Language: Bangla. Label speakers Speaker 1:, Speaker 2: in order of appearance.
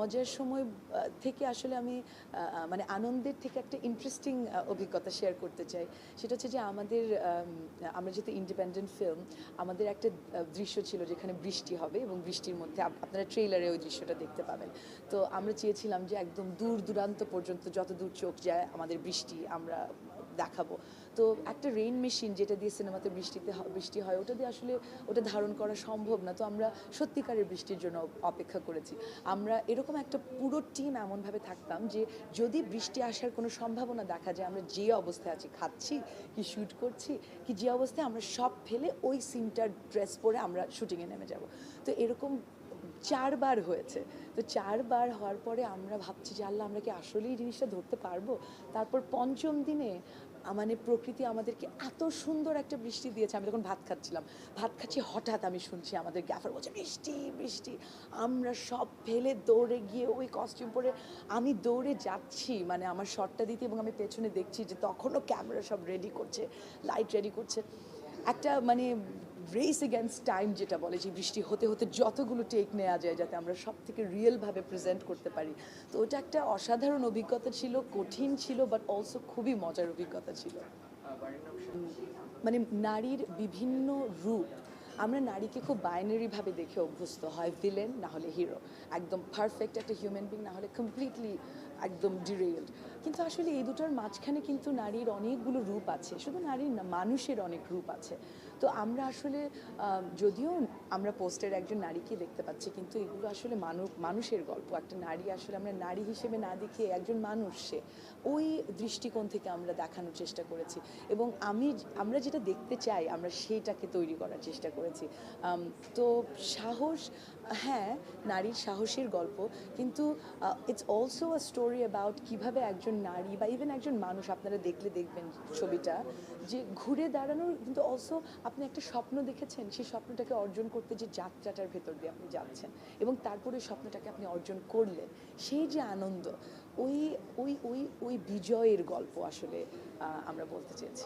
Speaker 1: মজার সময় থেকে আসলে আমি মানে আনন্দের থেকে একটা ইন্টারেস্টিং অভিজ্ঞতা শেয়ার করতে চাই। সেটা হচ্ছে যে আমাদের আমরা যেহেতু ইন্ডিপেন্ডেন্ট ফিল্ম আমাদের একটা দৃশ্য ছিল যেখানে বৃষ্টি হবে এবং বৃষ্টির মধ্যে আপ- আপনারা ট্রেলারে ওই দৃশ্যটা দেখতে পাবেন। তো আমরা চেয়েছিলাম যে একদম দূর দূরান্ত পর্যন্ত যত দূর চোখ যায় আমাদের বৃষ্টি, আমরা দেখাবো। তো একটা রেইন মেশিন যেটা দিয়ে সিনেমাতে বৃষ্টিতে বৃষ্টি হয়, ওটা দিয়ে আসলে ওটা ধারণ করা সম্ভব না। তো আমরা সত্যিকারের বৃষ্টির জন্য অপেক্ষা করেছি। আমরা এরকম একটা পুরো টিম এমনভাবে থাকতাম যে যদি বৃষ্টি আসার কোনো সম্ভাবনা দেখা যায়, আমরা যে অবস্থায় আছি, খাচ্ছি, কি শ্যুট করছি, কি যে অবস্থায় আমরা সব ফেলে ওই সিনটার ড্রেস পরে আমরা শুটিংয়ে নেমে যাব। তো এরকম চারবার হয়েছে। তো চারবার হওয়ার পরে আমরা ভাবছি যে, আল্লাহ, আমরা কি আসলেই জিনিসটা ধরতে পারব? তারপর পঞ্চম দিনে মানে প্রকৃতি আমাদেরকে এত সুন্দর একটা বৃষ্টি দিয়েছে। আমি তখন ভাত খাচ্ছিলাম। ভাত খাচ্ছি, হঠাৎ আমি শুনছি আমাদের গ্যাফার বলছে, বৃষ্টি বৃষ্টি। আমরা সব ফেলে দৌড়ে গিয়ে ওই কস্টিউম পরে আমি দৌড়ে যাচ্ছি মানে আমার শটটা দিতে এবং আমি পেছনে দেখছি যে, তখনও ক্যামেরা সব রেডি করছে লাইট রেডি করছে। একটা মানে রেস এগেনস্ট টাইম যেটা বলে যে বৃষ্টি হতে হতে যতগুলো টেক নেওয়া যায় যাতে আমরা সব থেকে রিয়েলভাবে প্রেজেন্ট করতে পারি। তো ওটা একটা অসাধারণ অভিজ্ঞতা ছিল কঠিন ছিল বাট অলসো খুবই মজার অভিজ্ঞতা ছিল। মানে নারীর বিভিন্ন রূপ আমরা নারীকে খুব বাইনারিভাবে দেখে অভ্যস্ত হয় ভিলেন না হলে হিরো একদম পারফেক্ট একটা হিউম্যান বিং না হলে কমপ্লিটলি একদম ডিরেলড কিন্তু আসলে এই দুটোর মাঝখানে কিন্তু নারীর অনেকগুলো রূপ আছে, শুধু নারীর না, মানুষের অনেক রূপ আছে। তো আমরা আসলে যদিও আমরা পোস্টের একজন নারীকে দেখতে পাচ্ছি, কিন্তু এগুলো আসলে মানুষ মানুষের গল্প। একটা নারী আসলে আমরা নারী হিসেবে না দেখে একজন মানুষ সে, ওই দৃষ্টিকোণ থেকে আমরা দেখানোর চেষ্টা করেছি। এবং আমি, আমরা যেটা দেখতে চাই, আমরা সেইটাকে তৈরি করার চেষ্টা করেছি। আম, তো সাহস হ্যাঁ নারীর সাহসের গল্প কিন্তু it's also a story about কীভাবে একজন নারী বা ইভেন একজন মানুষ আপনারা দেখলে দেখবেন ছবিটা যে ঘুরে দাঁড়ানোর কিন্তু অলসো আপনি একটা স্বপ্ন দেখেছেন সেই স্বপ্নটাকে অর্জন করতে যে যাত্রাটার ভেতর দিয়ে আপনি যাচ্ছেন এবং তারপরে স্বপ্নটাকে আপনি অর্জন করলেন সেই যে আনন্দ ওই ওই ওই ওই বিজয়ের গল্প আসলে আমরা বলতে চেয়েছি।